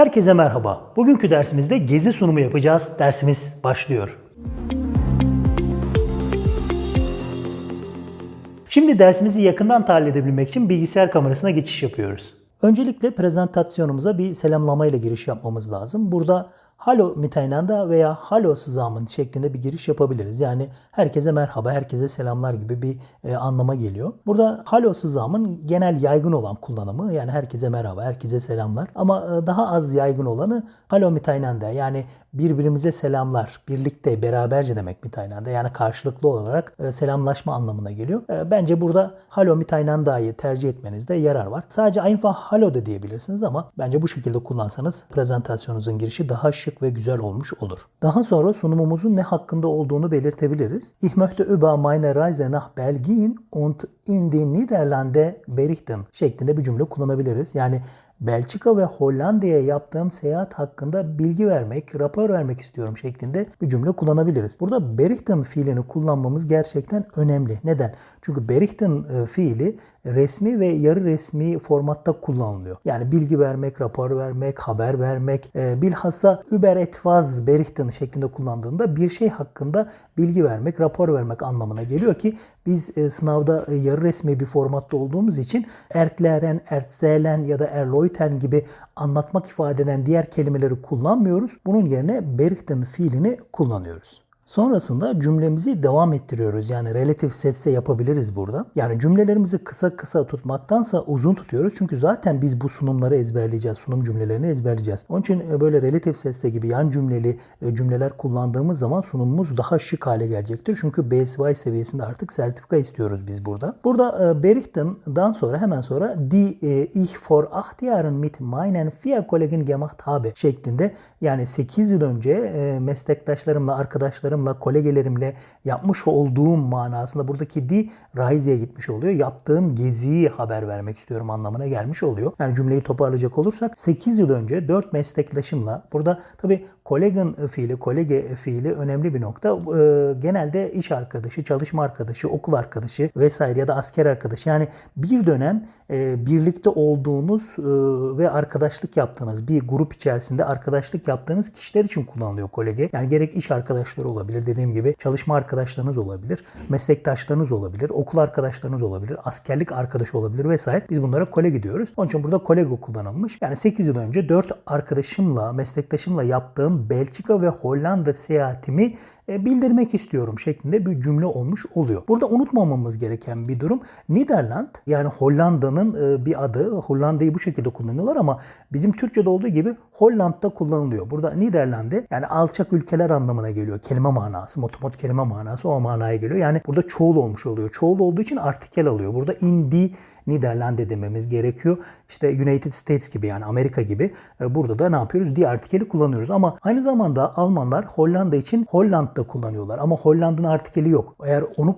Herkese merhaba. Bugünkü dersimizde gezi sunumu yapacağız. Dersimiz başlıyor. Şimdi dersimizi yakından tahlil edebilmek için bilgisayar kamerasına geçiş yapıyoruz. Öncelikle prezentasyonumuza bir selamlama ile giriş yapmamız lazım. Burada Halo miteynanda veya Halo sızamın şeklinde bir giriş yapabiliriz. Yani herkese merhaba, herkese selamlar gibi bir e, anlama geliyor. Burada Halo sızamın genel yaygın olan kullanımı yani herkese merhaba, herkese selamlar. Ama e, daha az yaygın olanı Halo miteynanda yani birbirimize selamlar, birlikte, beraberce demek miteynanda. Yani karşılıklı olarak e, selamlaşma anlamına geliyor. E, bence burada Halo miteynanda'yı tercih etmenizde yarar var. Sadece einfach Halo da diyebilirsiniz ama bence bu şekilde kullansanız prezentasyonunuzun girişi daha şık ve güzel olmuş olur. Daha sonra sunumumuzun ne hakkında olduğunu belirtebiliriz. Ich möchte über meine Reise nach Belgien und in die Niederlande berichten şeklinde bir cümle kullanabiliriz. Yani Belçika ve Hollanda'ya yaptığım seyahat hakkında bilgi vermek, rapor vermek istiyorum şeklinde bir cümle kullanabiliriz. Burada berichten fiilini kullanmamız gerçekten önemli. Neden? Çünkü berichten e, fiili resmi ve yarı resmi formatta kullanılıyor. Yani bilgi vermek, rapor vermek, haber vermek, e, bilhassa über etwas berichten şeklinde kullandığında bir şey hakkında bilgi vermek, rapor vermek anlamına geliyor ki biz e, sınavda yarı resmi bir formatta olduğumuz için erklären, erzählen ya da erläutern gibi anlatmak ifade eden diğer kelimeleri kullanmıyoruz. Bunun yerine berichten fiilini kullanıyoruz. Sonrasında cümlemizi devam ettiriyoruz. Yani relatif setse yapabiliriz burada. Yani cümlelerimizi kısa kısa tutmaktansa uzun tutuyoruz. Çünkü zaten biz bu sunumları ezberleyeceğiz. Sunum cümlelerini ezberleyeceğiz. Onun için e, böyle relatif sesse gibi yan cümleli e, cümleler kullandığımız zaman sunumumuz daha şık hale gelecektir. Çünkü B2 seviyesinde artık sertifika istiyoruz biz burada. Burada e, Berichten'dan sonra hemen sonra die ich vor acht Jahren mit meinen vier Kollegen gemacht habe şeklinde yani 8 yıl önce meslektaşlarımla, arkadaşlarımla arkadaşlarımla, kolegelerimle yapmış olduğum manasında buradaki di Raize'ye gitmiş oluyor. Yaptığım geziyi haber vermek istiyorum anlamına gelmiş oluyor. Yani cümleyi toparlayacak olursak 8 yıl önce 4 meslektaşımla burada tabi kolegen fiili, kolege fiili önemli bir nokta. Ee, genelde iş arkadaşı, çalışma arkadaşı, okul arkadaşı vesaire ya da asker arkadaşı yani bir dönem e, birlikte olduğunuz e, ve arkadaşlık yaptığınız bir grup içerisinde arkadaşlık yaptığınız kişiler için kullanılıyor kolege. Yani gerek iş arkadaşları olabilir dediğim gibi çalışma arkadaşlarınız olabilir, meslektaşlarınız olabilir, okul arkadaşlarınız olabilir, askerlik arkadaşı olabilir vesaire. Biz bunlara kolege diyoruz. Onun için burada kolego kullanılmış. Yani 8 yıl önce 4 arkadaşımla, meslektaşımla yaptığım Belçika ve Hollanda seyahatimi e, bildirmek istiyorum şeklinde bir cümle olmuş oluyor. Burada unutmamamız gereken bir durum Niderland yani Hollanda'nın e, bir adı. Hollanda'yı bu şekilde kullanıyorlar ama bizim Türkçe'de olduğu gibi Holland'da kullanılıyor. Burada Niderlande yani alçak ülkeler anlamına geliyor. Kelime manası, motomot kelime manası o manaya geliyor. Yani burada çoğul olmuş oluyor. Çoğul olduğu için artikel alıyor. Burada in the Niderlande dememiz gerekiyor. İşte United States gibi yani Amerika gibi. E, burada da ne yapıyoruz? The artikeli kullanıyoruz. Ama aynı zamanda Almanlar Hollanda için Holland'da kullanıyorlar. Ama Hollanda'nın artikeli yok. Eğer onu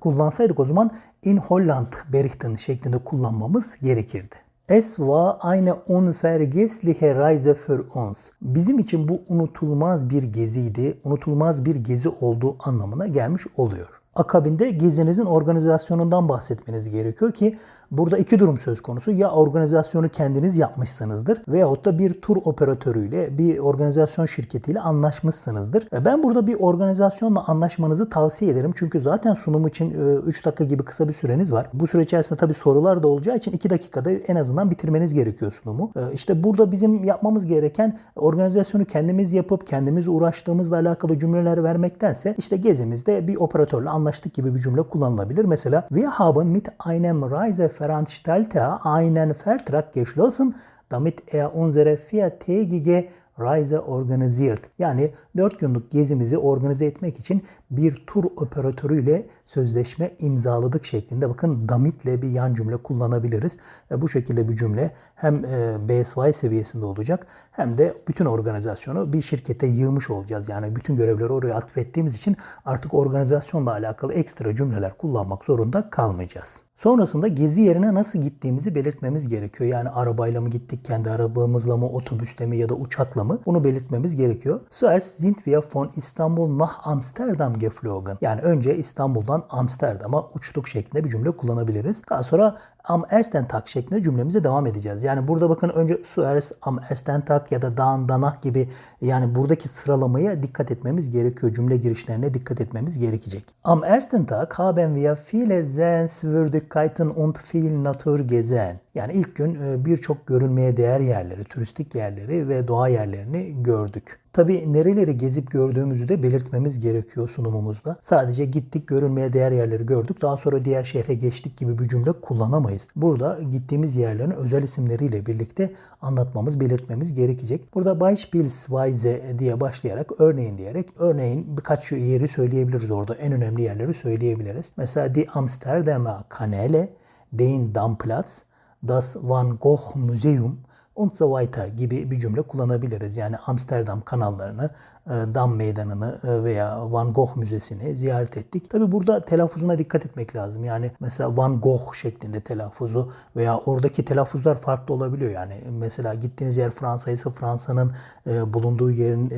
kullansaydık o zaman in Holland berichten şeklinde kullanmamız gerekirdi. Es war eine unvergessliche Reise für uns. Bizim için bu unutulmaz bir geziydi, unutulmaz bir gezi olduğu anlamına gelmiş oluyor. Akabinde gezinizin organizasyonundan bahsetmeniz gerekiyor ki burada iki durum söz konusu. Ya organizasyonu kendiniz yapmışsınızdır veyahut da bir tur operatörüyle, bir organizasyon şirketiyle anlaşmışsınızdır. E, Ben burada bir organizasyonla anlaşmanızı tavsiye ederim. Çünkü zaten sunum için 3 dakika gibi kısa bir süreniz var. Bu süre içerisinde tabii sorular da olacağı için 2 dakikada en azından bitirmeniz gerekiyor sunumu. E, İşte burada bizim yapmamız gereken organizasyonu kendimiz yapıp kendimiz uğraştığımızla alakalı cümleler vermektense işte gezimizde bir operatörle anlaştık gibi bir cümle kullanılabilir. Mesela wir haben mit einem Reiseveranstalter einen Vertrag geschlossen, damit er unsere viertägige Reise organisiert. Yani 4 günlük gezimizi organize etmek için bir tur operatörüyle sözleşme imzaladık şeklinde. Bakın damitle bir yan cümle kullanabiliriz. Ve bu şekilde bir cümle hem e, BSY seviyesinde olacak hem de bütün organizasyonu bir şirkete yığmış olacağız. Yani bütün görevleri oraya atfettiğimiz için artık organizasyonla alakalı ekstra cümleler kullanmak zorunda kalmayacağız. Sonrasında gezi yerine nasıl gittiğimizi belirtmemiz gerekiyor. Yani arabayla mı gittik, kendi arabamızla mı, otobüsle mi ya da uçakla mı? Anlamı. Bunu belirtmemiz gerekiyor. Zuerst sind wir von Istanbul nach Amsterdam geflogen. Yani önce İstanbul'dan Amsterdam'a uçtuk şeklinde bir cümle kullanabiliriz. Daha sonra am ersten Tag şeklinde cümlemize devam edeceğiz. Yani burada bakın önce zuerst am ersten Tag ya da dan danach gibi yani buradaki sıralamaya dikkat etmemiz gerekiyor. Cümle girişlerine dikkat etmemiz gerekecek. Am ersten Tag haben wir viele Sehenswürdigkeiten und viel Natur gesehen. Yani ilk gün e, birçok görülmeye değer yerleri, turistik yerleri ve doğa yerlerini gördük. Tabi nereleri gezip gördüğümüzü de belirtmemiz gerekiyor sunumumuzda. Sadece gittik görülmeye değer yerleri gördük daha sonra diğer şehre geçtik gibi bir cümle kullanamayız. Burada gittiğimiz yerlerin özel isimleriyle birlikte anlatmamız, belirtmemiz gerekecek. Burada Beispielsweise diye başlayarak örneğin diyerek örneğin birkaç yeri söyleyebiliriz orada. En önemli yerleri söyleyebiliriz. Mesela Die Amsterdamer Kanäle, den Damplatz, Das Van Gogh Museum so weiter gibi bir cümle kullanabiliriz. Yani Amsterdam kanallarını, e, Dam Meydanı'nı e, veya Van Gogh Müzesi'ni ziyaret ettik. Tabi burada telaffuzuna dikkat etmek lazım. Yani mesela Van Gogh şeklinde telaffuzu veya oradaki telaffuzlar farklı olabiliyor. Yani mesela gittiğiniz yer Fransa ise Fransa'nın e, bulunduğu yerin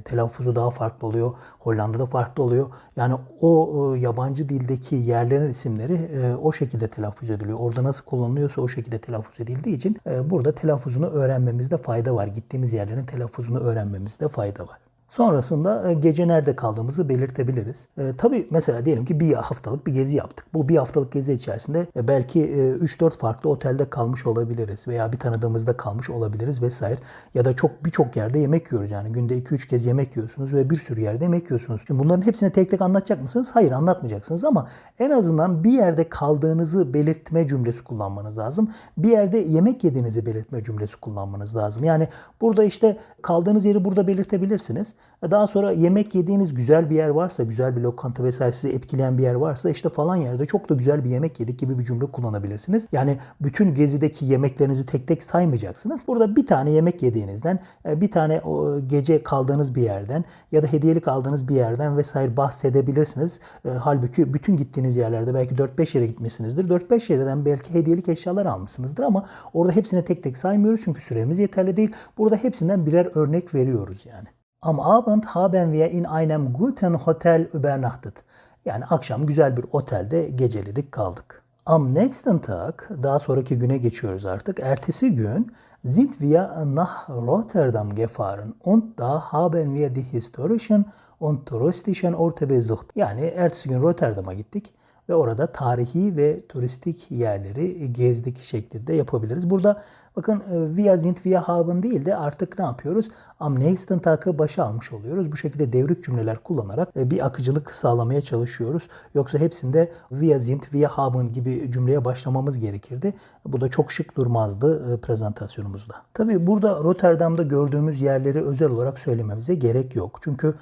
telaffuzu daha farklı oluyor. Hollanda'da farklı oluyor. Yani o yabancı dildeki yerlerin isimleri o şekilde telaffuz ediliyor. Orada nasıl kullanılıyorsa o şekilde telaffuz edildiği için burada telaffuzunu öğrenmemizde fayda var. Gittiğimiz yerlerin telaffuzunu öğrenmemizde fayda var. Sonrasında e, gece nerede kaldığımızı belirtebiliriz. E, tabii mesela diyelim ki bir haftalık bir gezi yaptık. Bu bir haftalık gezi içerisinde e, belki e, 3-4 farklı otelde kalmış olabiliriz veya bir tanıdığımızda kalmış olabiliriz vesaire. Ya da çok birçok yerde yemek yiyoruz yani günde 2-3 kez yemek yiyorsunuz ve bir sürü yerde yemek yiyorsunuz. Şimdi bunların hepsini tek tek anlatacak mısınız? Hayır anlatmayacaksınız ama en azından bir yerde kaldığınızı belirtme cümlesi kullanmanız lazım. Bir yerde yemek yediğinizi belirtme cümlesi kullanmanız lazım. Yani burada işte kaldığınız yeri burada belirtebilirsiniz. Daha sonra yemek yediğiniz güzel bir yer varsa, güzel bir lokanta vesaire sizi etkileyen bir yer varsa işte falan yerde çok da güzel bir yemek yedik gibi bir cümle kullanabilirsiniz. Yani bütün gezideki yemeklerinizi tek tek saymayacaksınız. Burada bir tane yemek yediğinizden, e, bir tane gece kaldığınız bir yerden ya da hediyelik aldığınız bir yerden vesaire bahsedebilirsiniz. E, halbuki bütün gittiğiniz yerlerde belki 4-5 yere gitmişsinizdir. 4-5 yerden belki hediyelik eşyalar almışsınızdır ama orada hepsini tek tek saymıyoruz çünkü süremiz yeterli değil. Burada hepsinden birer örnek veriyoruz yani. Am Abend haben wir in einem guten Hotel übernachtet. Yani akşam güzel bir otelde geceledik kaldık. Am nächsten Tag, daha sonraki güne geçiyoruz artık. Ertesi gün sind wir nach Rotterdam gefahren und da haben wir die historischen und touristischen Orte besucht. Yani ertesi gün Rotterdam'a gittik ve orada tarihi ve turistik yerleri gezdik şeklinde yapabiliriz. Burada bakın e, via sind via haben değil de artık ne yapıyoruz? Am nächsten Tag'ı başa almış oluyoruz. Bu şekilde devrik cümleler kullanarak e, bir akıcılık sağlamaya çalışıyoruz. Yoksa hepsinde via sind via haben gibi cümleye başlamamız gerekirdi. Bu da çok şık durmazdı e, prezentasyonumuzda. Tabii burada Rotterdam'da gördüğümüz yerleri özel olarak söylememize gerek yok. Çünkü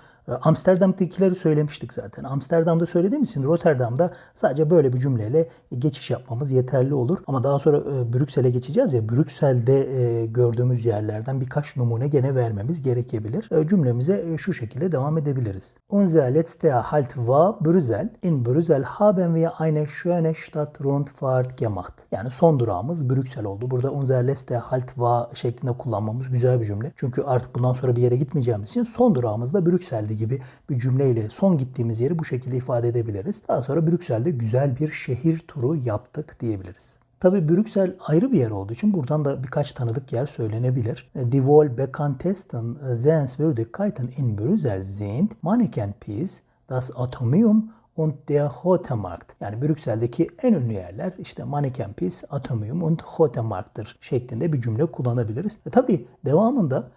Amsterdam'dakileri söylemiştik zaten. Amsterdam'da söylediğimiz için Rotterdam'da sadece böyle bir cümleyle geçiş yapmamız yeterli olur. Ama daha sonra e, Brüksel'e geçeceğiz ya Brüksel'de e, gördüğümüz yerlerden birkaç numune gene vermemiz gerekebilir. E, cümlemize şu şekilde devam edebiliriz. Unser letzter Halt war Brüssel. In Brüssel haben wir eine schöne Stadtrundfahrt gemacht. Yani son durağımız Brüksel oldu. Burada unser letzter Halt war şeklinde kullanmamız güzel bir cümle. Çünkü artık bundan sonra bir yere gitmeyeceğimiz için son durağımız da Brüksel'di gibi bir cümleyle son gittiğimiz yeri bu şekilde ifade edebiliriz. Daha sonra Brüksel'de güzel bir şehir turu yaptık diyebiliriz. Tabi Brüksel ayrı bir yer olduğu için buradan da birkaç tanıdık yer söylenebilir. Die wohl bekanntesten Sehenswürdigkeiten in Brüssel sind Manneken-Piz, das Atomium und der Hotemarkt. Yani Brüksel'deki en ünlü yerler işte Manneken-Piz, Atomium und Hotemarkt'tır şeklinde bir cümle kullanabiliriz. E tabi devamında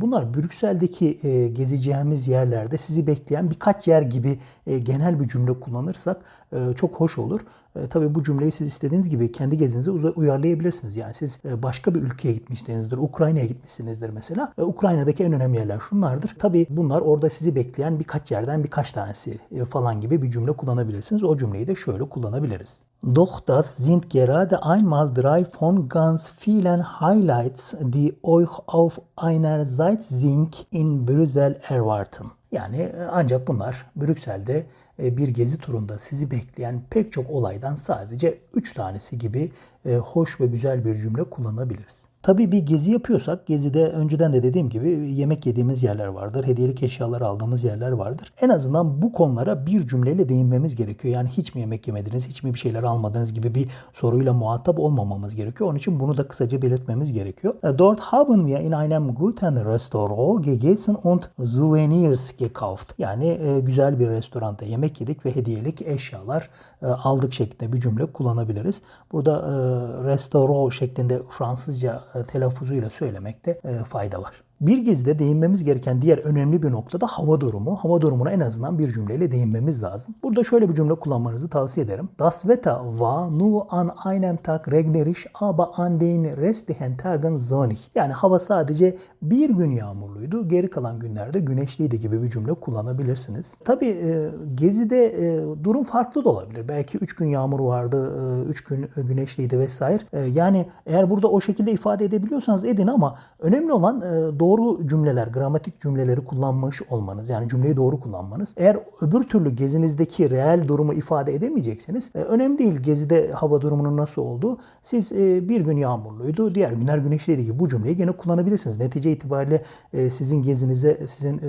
bunlar Brüksel'deki e, gezeceğimiz yerlerde sizi bekleyen birkaç yer gibi e, genel bir cümle kullanırsak e, çok hoş olur. Tabii bu cümleyi siz istediğiniz gibi kendi gezinize uyarlayabilirsiniz. Yani siz başka bir ülkeye gitmişsinizdir, Ukrayna'ya gitmişsinizdir mesela. Ukrayna'daki en önemli yerler şunlardır. Tabii bunlar orada sizi bekleyen birkaç yerden birkaç tanesi falan gibi bir cümle kullanabilirsiniz. O cümleyi de şöyle kullanabiliriz. Doch das sind gerade einmal drei von ganz vielen Highlights, die euch auf einer Sightseeing in Brüssel erwarten. Yani e, ancak bunlar Brüksel'de e, bir gezi turunda sizi bekleyen pek çok olaydan sadece 3 tanesi gibi e, hoş ve güzel bir cümle kullanabiliriz. Tabii bir gezi yapıyorsak gezide önceden de dediğim gibi yemek yediğimiz yerler vardır. Hediyelik eşyalar aldığımız yerler vardır. En azından bu konulara bir cümleyle değinmemiz gerekiyor. Yani hiç mi yemek yemediniz, hiç mi bir şeyler almadınız gibi bir soruyla muhatap olmamamız gerekiyor. Onun için bunu da kısaca belirtmemiz gerekiyor. E, Dort haben wir in einem guten Restaurant gegessen und Souvenirs gekauft. Yani e, güzel bir restoranda yemek yedik ve hediyelik eşyalar e, aldık şeklinde bir cümle kullanabiliriz. Burada restaurant şeklinde Fransızca telaffuzuyla söylemekte e, fayda var. Bir gezide değinmemiz gereken diğer önemli bir nokta da hava durumu. Hava durumuna en azından bir cümleyle değinmemiz lazım. Burada şöyle bir cümle kullanmanızı tavsiye ederim. Das Wetter war nur an einem Tag regnerisch, aber an den restlichen Tagen sonnig. Yani hava sadece bir gün yağmurluydu, geri kalan günlerde güneşliydi gibi bir cümle kullanabilirsiniz. Tabii e, gezide e, durum farklı da olabilir. Belki 3 gün yağmur vardı, 3 gün güneşliydi vesaire. E, yani eğer burada o şekilde ifade edebiliyorsanız edin ama önemli olan e, doğru cümleler, gramatik cümleleri kullanmış olmanız. Yani cümleyi doğru kullanmanız. Eğer öbür türlü gezinizdeki reel durumu ifade edemeyecekseniz e, önemli değil gezide hava durumunun nasıl olduğu. Siz e, bir gün yağmurluydu, diğer günler güneşliydi gibi bu cümleyi gene kullanabilirsiniz. Netice itibariyle e, sizin gezinize, sizin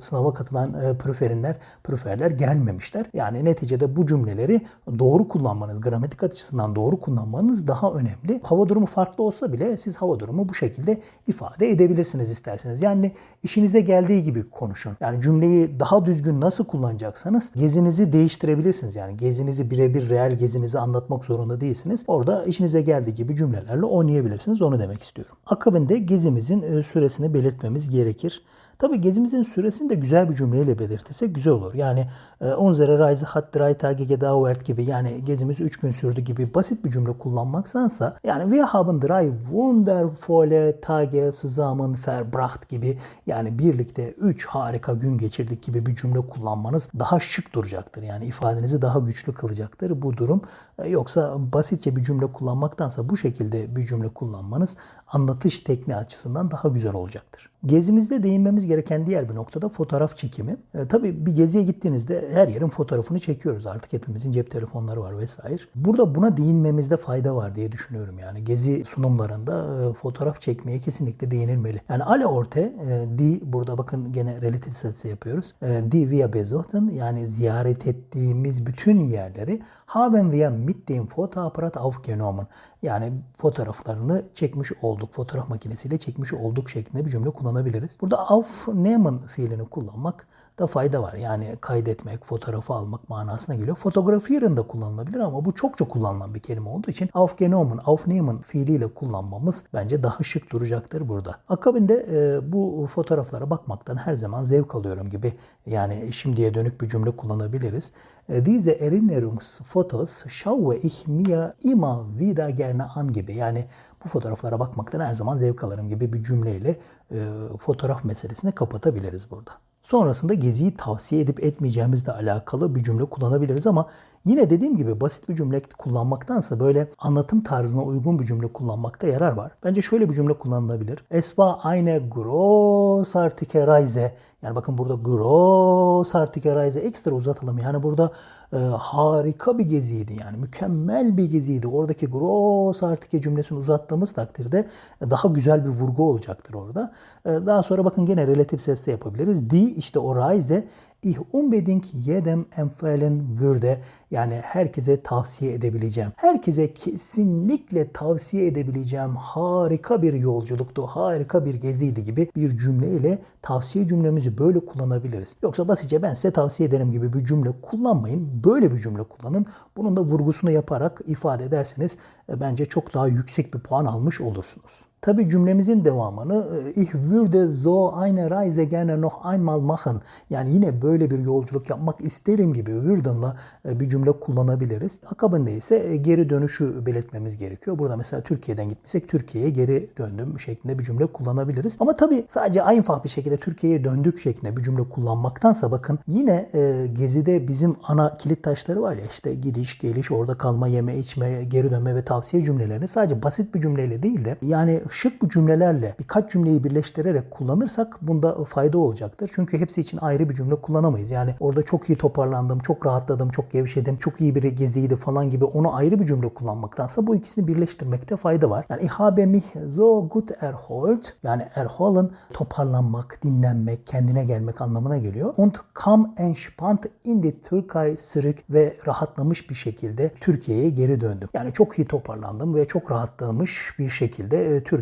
sınava katılan e, preferinler, preferler gelmemişler. Yani neticede bu cümleleri doğru kullanmanız, gramatik açısından doğru kullanmanız daha önemli. Hava durumu farklı olsa bile siz hava durumu bu şekilde ifade edebilirsiniz. Yani işinize geldiği gibi konuşun. Yani cümleyi daha düzgün nasıl kullanacaksanız gezinizi değiştirebilirsiniz. Yani gezinizi birebir reel gezinizi anlatmak zorunda değilsiniz. Orada işinize geldiği gibi cümlelerle oynayabilirsiniz. Onu demek istiyorum. Akabinde gezimizin e, süresini belirtmemiz gerekir. Tabii gezimizin süresini de güzel bir cümleyle belirtirsek güzel olur. Yani e, unsere Reise hat drei Tage gedauert gibi yani gezimiz 3 gün sürdü gibi basit bir cümle kullanmaksansa yani wir haben drei wundervolle Tage zusammen verbracht gibi yani birlikte 3 harika gün geçirdik gibi bir cümle kullanmanız daha şık duracaktır. Yani ifadenizi daha güçlü kılacaktır bu durum. E, Yoksa basitçe bir cümle kullanmaktansa bu şekilde bir cümle kullanmanız anlatış tekniği açısından daha güzel olacaktır. Gezimizde değinmemiz gereken diğer bir noktada fotoğraf çekimi. E, tabii bir geziye gittiğinizde her yerin fotoğrafını çekiyoruz artık. Hepimizin cep telefonları var vesaire. Burada buna değinmemizde fayda var diye düşünüyorum yani. Gezi sunumlarında e, fotoğraf çekmeye kesinlikle değinilmeli. Yani alle Orte, e, die burada bakın gene relatif sesi yapıyoruz. E, die wir besuchten yani ziyaret ettiğimiz bütün yerleri haben wir mit dem Fotoapparat aufgenommen. Yani fotoğraflarını çekmiş olduk. Fotoğraf makinesiyle çekmiş olduk şeklinde bir cümle kullanabiliriz. Burada aufnehmen fiilini kullanmak da fayda var. Yani kaydetmek, fotoğrafı almak manasına geliyor. Fotografieren de kullanılabilir ama bu çokça kullanılan bir kelime olduğu için aufgenommen, aufnehmen fiiliyle kullanmamız bence daha şık duracaktır burada. Akabinde e, bu fotoğraflara bakmaktan her zaman zevk alıyorum gibi yani şimdiye dönük bir cümle kullanabiliriz. E, Diese Erinnerungsfotos schaue ich mir immer wieder gerne an gibi. Yani bu fotoğraflara bakmaktan her zaman zevk alırım gibi bir cümleyle e, fotoğraf meselesini kapatabiliriz burada. Sonrasında geziyi tavsiye edip etmeyeceğimizle alakalı bir cümle kullanabiliriz ama yine dediğim gibi basit bir cümle kullanmaktansa böyle anlatım tarzına uygun bir cümle kullanmakta yarar var. Bence şöyle bir cümle kullanılabilir. Es war eine großartige Reise. Yani bakın burada großartige Reise ekstra uzatalım. Yani burada e, harika bir geziydi yani mükemmel bir geziydi. Oradaki großartige cümlesini uzattığımız takdirde daha güzel bir vurgu olacaktır orada. E, daha sonra bakın gene relatif sesle yapabiliriz. Die işte o Reise ich unbedingt jedem empfehlen würde. Yani herkese tavsiye edebileceğim. Herkese kesinlikle tavsiye edebileceğim harika bir yolculuktu, harika bir geziydi gibi bir cümleyle tavsiye cümlemizi böyle kullanabiliriz. Yoksa basitçe ben size tavsiye ederim gibi bir cümle kullanmayın. Böyle bir cümle kullanın. Bunun da vurgusunu yaparak ifade ederseniz e, bence çok daha yüksek bir puan almış olursunuz. Tabi cümlemizin devamını e, Ich würde so eine Reise gerne noch einmal machen. Yani yine böyle bir yolculuk yapmak isterim gibi würden'la e, bir cümle kullanabiliriz. Akabinde ise e, geri dönüşü belirtmemiz gerekiyor. Burada mesela Türkiye'den gitmişsek Türkiye'ye geri döndüm şeklinde bir cümle kullanabiliriz. Ama tabi sadece einfach bir şekilde Türkiye'ye döndük şeklinde bir cümle kullanmaktansa bakın yine gezide bizim ana kilit taşları var ya işte gidiş, geliş, orada kalma, yeme, içme, geri dönme ve tavsiye cümlelerini sadece basit bir cümleyle değil de yani şık bu cümlelerle birkaç cümleyi birleştirerek kullanırsak bunda fayda olacaktır. Çünkü hepsi için ayrı bir cümle kullanamayız. Yani orada çok iyi toparlandım, çok rahatladım, çok gevşedim, çok iyi bir geziydi falan gibi onu ayrı bir cümle kullanmaktansa bu ikisini birleştirmekte fayda var. Yani ich habe mich so gut erholt yani erholen toparlanmak, dinlenmek, kendine gelmek anlamına geliyor. Und kam entspannt in die Türkei zurück ve rahatlamış bir şekilde Türkiye'ye geri döndüm. Yani çok iyi toparlandım ve çok rahatlamış bir şekilde e, Türkiye'ye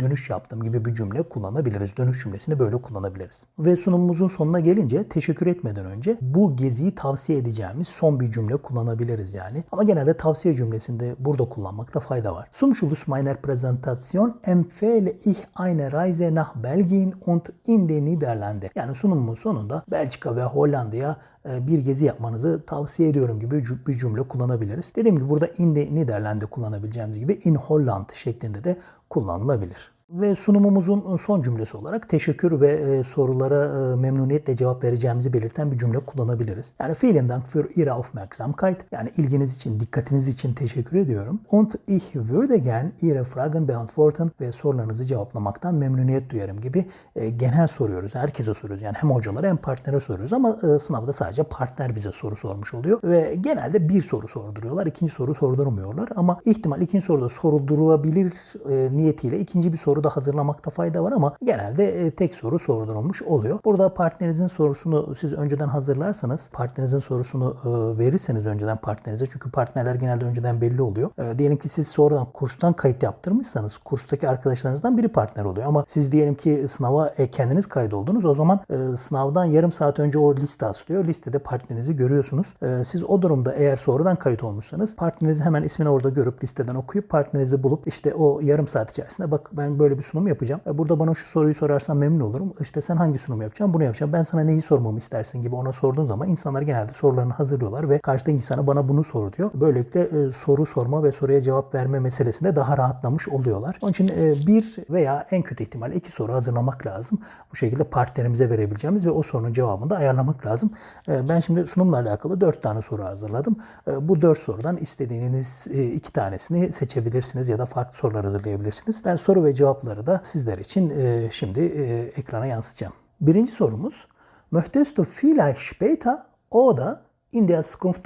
dönüş yaptım gibi bir cümle kullanabiliriz. Dönüş cümlesini böyle kullanabiliriz. Ve sunumumuzun sonuna gelince teşekkür etmeden önce bu geziyi tavsiye edeceğimiz son bir cümle kullanabiliriz yani. Ama genelde tavsiye cümlesinde burada kullanmakta fayda var. Zum Schluss meiner Präsentation empfehle ich eine Reise nach Belgien und in die Niederlande. Yani sunumun sonunda Belçika ve Hollanda'ya e, bir gezi yapmanızı tavsiye ediyorum gibi bir cümle kullanabiliriz. Dediğim gibi burada in the Niederlande kullanabileceğimiz gibi in Holland şeklinde de kullanılabilir. Ve sunumumuzun son cümlesi olarak teşekkür ve e, sorulara e, memnuniyetle cevap vereceğimizi belirten bir cümle kullanabiliriz. Yani vielen Dank für Ihre Aufmerksamkeit. Yani ilginiz için, dikkatiniz için teşekkür ediyorum. Und ich würde gern Ihre Fragen beantworten ve sorularınızı cevaplamaktan memnuniyet duyarım gibi e, genel soruyoruz. Herkese soruyoruz. Yani hem hocalara hem partnere soruyoruz ama e, sınavda sadece partner bize soru sormuş oluyor. Ve genelde bir soru sorduruyorlar. ikinci soru sordurmuyorlar. Ama ihtimal ikinci soruda sorulabilir e, niyetiyle ikinci bir soru da hazırlamakta fayda var ama genelde e, tek soru sordurulmuş oluyor. Burada partnerinizin sorusunu siz önceden hazırlarsanız, partnerinizin sorusunu e, verirseniz önceden partnerinize çünkü partnerler genelde önceden belli oluyor. E, diyelim ki siz sonradan kurstan kayıt yaptırmışsanız kurstaki arkadaşlarınızdan biri partner oluyor ama siz diyelim ki sınava kendiniz kaydoldunuz o zaman sınavdan yarım saat önce o liste asılıyor. Listede partnerinizi görüyorsunuz. Siz o durumda eğer sonradan kayıt olmuşsanız partnerinizi hemen ismini orada görüp listeden okuyup partnerinizi bulup işte o yarım saat içerisinde bak ben böyle bir sunum yapacağım. E, Burada bana şu soruyu sorarsan memnun olurum. İşte sen hangi sunum yapacaksın? Bunu yapacağım. Ben sana neyi sormamı istersin gibi ona sorduğun zaman insanlar genelde sorularını hazırlıyorlar ve karşıdaki insana bana bunu sor diyor. Böylelikle e, soru sorma ve soruya cevap verme meselesinde daha rahatlamış oluyorlar. Onun için e, bir veya en kötü ihtimal iki soru hazırlamak lazım. Bu şekilde partnerimize verebileceğimiz ve o sorunun cevabını da ayarlamak lazım. Ben şimdi sunumla alakalı dört tane soru hazırladım. Bu dört sorudan istediğiniz iki tanesini seçebilirsiniz ya da farklı sorular hazırlayabilirsiniz. Ben soru ve cevapları da sizler için e, şimdi e, ekrana yansıtacağım. Birinci sorumuz. Möchtest du vielleicht später oder in der Zukunft?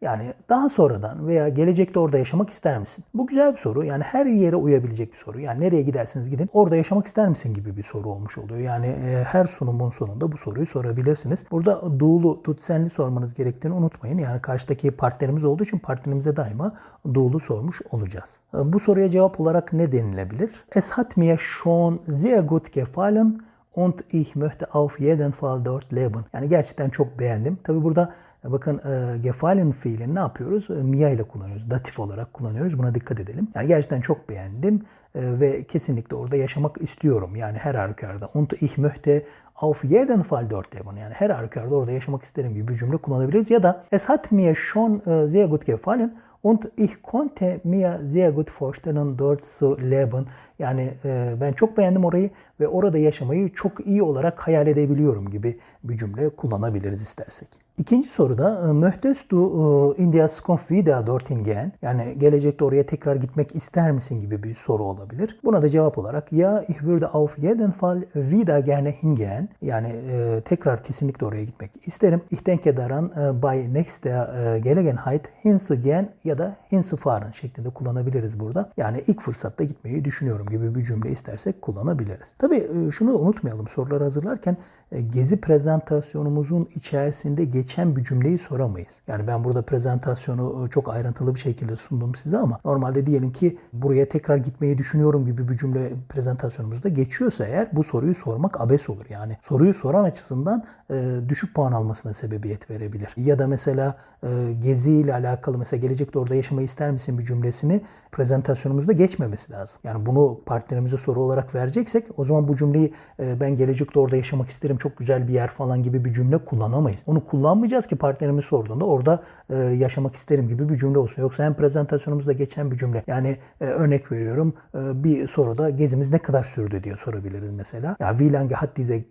Yani daha sonradan veya gelecekte orada yaşamak ister misin? Bu güzel bir soru. Yani her yere uyabilecek bir soru. Yani nereye giderseniz gidin orada yaşamak ister misin gibi bir soru olmuş oluyor. Yani e, her sunumun sonunda bu soruyu sorabilirsiniz. Burada doğulu, tutsenli sormanız gerektiğini unutmayın. Yani karşıdaki partnerimiz olduğu için partnerimize daima doğulu sormuş olacağız. E, Bu soruya cevap olarak ne denilebilir? Es hat mir schon sehr gut gefallen und ich möchte auf jeden Fall dort leben. Yani gerçekten çok beğendim. Tabi burada e, bakın e, gefallen fiilini ne yapıyoruz? E, Mia ile kullanıyoruz. Datif olarak kullanıyoruz. Buna dikkat edelim. Yani gerçekten çok beğendim ve kesinlikle orada yaşamak istiyorum. Yani her halükarda. Und ich möchte auf jeden Fall dort leben. Yani her halükarda orada yaşamak isterim gibi bir cümle kullanabiliriz. Ya da es hat mir schon e, sehr gut gefallen und ich konnte mir sehr gut vorstellen dort zu leben. Yani e, ben çok beğendim orayı ve orada yaşamayı çok iyi olarak hayal edebiliyorum gibi bir cümle kullanabiliriz istersek. İkinci soruda e, möchtest du in der Zukunft wieder dorthin gehen? Yani gelecekte oraya tekrar gitmek ister misin gibi bir soru olabilir. Buna da cevap olarak ya ich würde auf jeden Fall wieder gerne hingehen. Yani e, tekrar kesinlikle oraya gitmek isterim. Ich denke daran e, bei nächster e, Gelegenheit hinzugehen ya da hinzufahren şeklinde kullanabiliriz burada. Yani ilk fırsatta gitmeyi düşünüyorum gibi bir cümle istersek kullanabiliriz. Tabii e, şunu unutmayalım soruları hazırlarken e, gezi prezentasyonumuzun içerisinde geçen bir cümleyi soramayız. Yani ben burada prezentasyonu e, çok ayrıntılı bir şekilde sundum size ama normalde diyelim ki buraya tekrar gitmeyi düşünüyorum gibi bir cümle prezentasyonumuzda geçiyorsa eğer bu soruyu sormak abes olur. Yani soruyu soran açısından e, düşük puan almasına sebebiyet verebilir. Ya da mesela e, gezi ile alakalı mesela gelecekte orada yaşamayı ister misin bir cümlesini prezentasyonumuzda geçmemesi lazım. Yani bunu partnerimize soru olarak vereceksek o zaman bu cümleyi e, ben gelecekte orada yaşamak isterim çok güzel bir yer falan gibi bir cümle kullanamayız. Onu kullanmayacağız ki partnerimiz sorduğunda orada e, yaşamak isterim gibi bir cümle olsun. Yoksa hem prezentasyonumuzda geçen bir cümle yani e, örnek veriyorum e, bir soruda gezimiz ne kadar sürdü diye sorabiliriz mesela. Ya wie lange hat diese,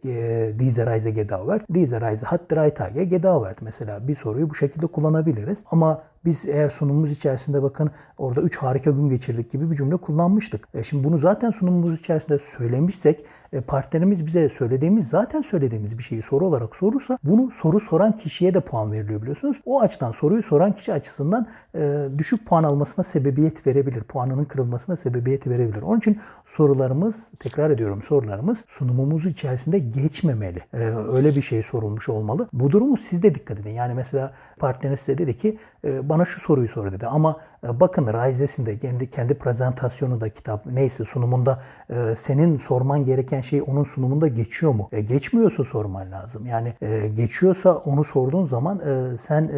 diese Reise gedauert? Diese Reise hat drei Tage gedauert. Mesela bir soruyu bu şekilde kullanabiliriz. Ama Biz eğer sunumumuz içerisinde bakın orada 3 harika gün geçirdik gibi bir cümle kullanmıştık. E şimdi bunu zaten sunumumuz içerisinde söylemişsek e, partnerimiz bize söylediğimiz zaten söylediğimiz bir şeyi soru olarak sorursa bunu soru soran kişiye de puan veriliyor biliyorsunuz. O açıdan soruyu soran kişi açısından e, düşük puan almasına sebebiyet verebilir. Puanının kırılmasına sebebiyet verebilir. Onun için sorularımız tekrar ediyorum sorularımız sunumumuz içerisinde geçmemeli. E, öyle bir şey sorulmuş olmalı. Bu durumu siz de dikkat edin. Yani mesela partneriniz size dedi ki e, bana şu soruyu sor dedi ama e, bakın Rise'sinde kendi kendi prezentasyonunda kitap neyse sunumunda e, senin sorman gereken şey onun sunumunda geçiyor mu? E, geçmiyorsa sorman lazım. Yani geçiyorsa onu sorduğun zaman sen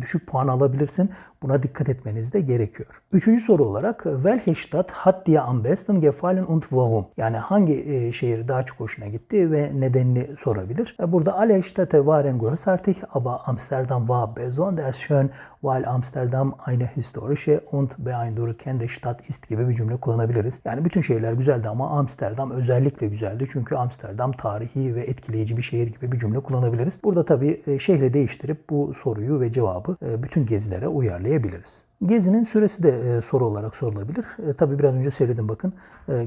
düşük puan alabilirsin. Buna dikkat etmeniz de gerekiyor. Üçüncü soru olarak welche hat dir am besten gefallen und warum? Yani hangi şehir daha çok hoşuna gitti ve nedenini sorabilir. Burada alle Städte waren großartig, aber Amsterdam war besonders schön, weil Amsterdam eine historische und beeindruckende Stadt ist gibi bir cümle kullanabiliriz. Yani bütün şehirler güzeldi ama Amsterdam özellikle güzeldi. Çünkü Amsterdam tarihi ve etkileyici bir şehir gibi bir cümle kullanabiliriz. Burada tabii e, şehri değiştirip bu soruyu ve cevabı e, bütün gezilere uyarlayabiliriz. Gezinin süresi de e, soru olarak sorulabilir. Tabii biraz önce söyledim bakın.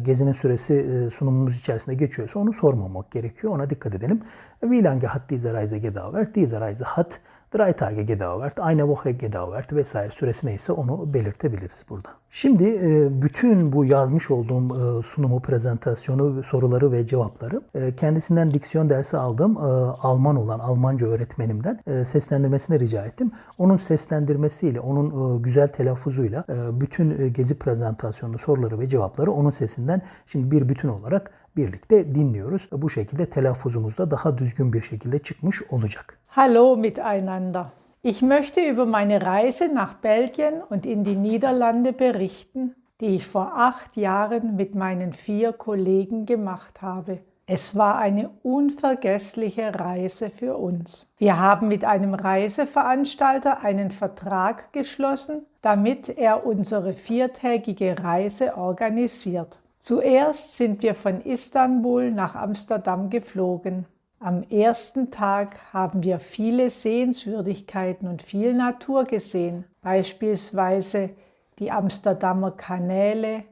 Gezinin süresi sunumumuz içerisinde geçiyorsa onu sormamak gerekiyor. Ona dikkat edelim. Wie lange hat diese Reise gedauert? Diese Reise hat drei Tage gedauert, eine Woche gedauert vesaire süresi neyse onu belirtebiliriz burada. Şimdi e, bütün bu yazmış olduğum e, sunumu, prezentasyonu, soruları ve cevapları e, kendisinden diksiyon dersi aldığım e, Alman olan Almanca öğretmenimden seslendirmesini rica ettim. Onun seslendirmesiyle, onun güzel telaffuzuyla bütün gezi prezentasyonu, soruları ve cevapları onun sesinden şimdi bir bütün olarak birlikte dinliyoruz. Bu şekilde telaffuzumuz da daha düzgün bir şekilde çıkmış olacak. Hallo miteinander. Ich möchte über meine Reise nach Belgien und in die Niederlande berichten, die ich vor acht Jahren mit meinen vier Kollegen gemacht habe. Es war eine unvergessliche Reise für uns. Wir haben mit einem Reiseveranstalter einen Vertrag geschlossen, damit er unsere viertägige Reise organisiert. Zuerst sind wir von Istanbul nach Amsterdam geflogen. Am ersten Tag haben wir viele Sehenswürdigkeiten und viel Natur gesehen, beispielsweise die Amsterdamer Kanäle,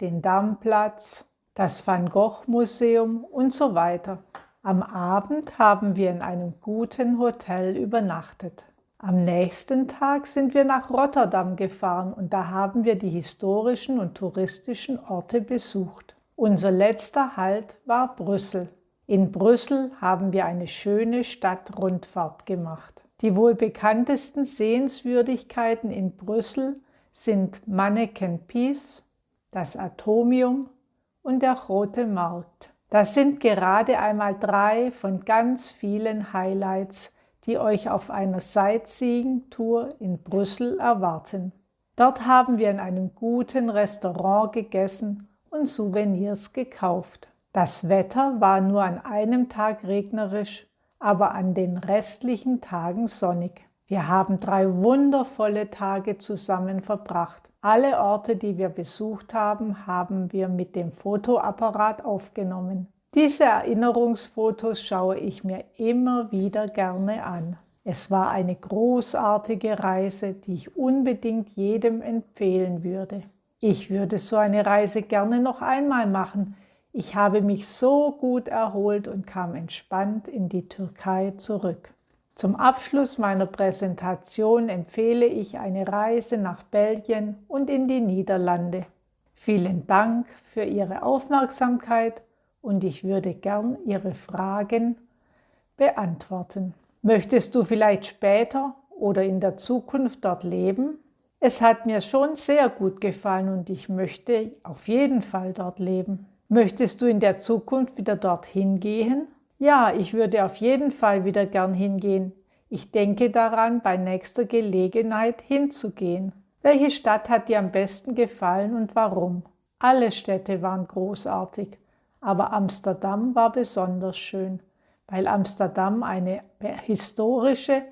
den Dammplatz, das Van Gogh Museum und so weiter. Am Abend haben wir in einem guten Hotel übernachtet. Am nächsten Tag sind wir nach Rotterdam gefahren und da haben wir die historischen und touristischen Orte besucht. Unser letzter Halt war Brüssel. In Brüssel haben wir eine schöne Stadtrundfahrt gemacht. Die wohl bekanntesten Sehenswürdigkeiten in Brüssel sind Manneken Pis, das Atomium und der Rote Markt. Das sind gerade einmal drei von ganz vielen Highlights, die euch auf einer Sightseeing-Tour in Brüssel erwarten. Dort haben wir in einem guten Restaurant gegessen und Souvenirs gekauft. Das Wetter war nur an einem Tag regnerisch, aber an den restlichen Tagen sonnig. Wir haben drei wundervolle Tage zusammen verbracht. Alle Orte, die wir besucht haben, haben wir mit dem Fotoapparat aufgenommen. Diese Erinnerungsfotos schaue ich mir immer wieder gerne an. Es war eine großartige Reise, die ich unbedingt jedem empfehlen würde. Ich würde so eine Reise gerne noch einmal machen. Ich habe mich so gut erholt und kam entspannt in die Türkei zurück. Zum Abschluss meiner Präsentation empfehle ich eine Reise nach Belgien und in die Niederlande. Vielen Dank für Ihre Aufmerksamkeit und ich würde gern Ihre Fragen beantworten. Möchtest du vielleicht später oder in der Zukunft dort leben? Es hat mir schon sehr gut gefallen und ich möchte auf jeden Fall dort leben. Möchtest du in der Zukunft wieder dorthin gehen? Ja, ich würde auf jeden Fall wieder gern hingehen. Ich denke daran, bei nächster Gelegenheit hinzugehen. Welche Stadt hat dir am besten gefallen und warum? Alle Städte waren großartig, aber Amsterdam war besonders schön, weil Amsterdam eine historische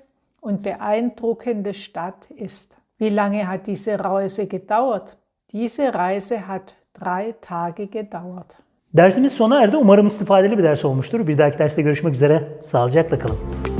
und beeindruckende Stadt ist. Wie lange hat diese Reise gedauert? Diese Reise hat drei Tage gedauert. Dersimiz sona erdi. Umarım istifadeli bir ders olmuştur. Bir dahaki derste görüşmek üzere. Sağlıcakla kalın.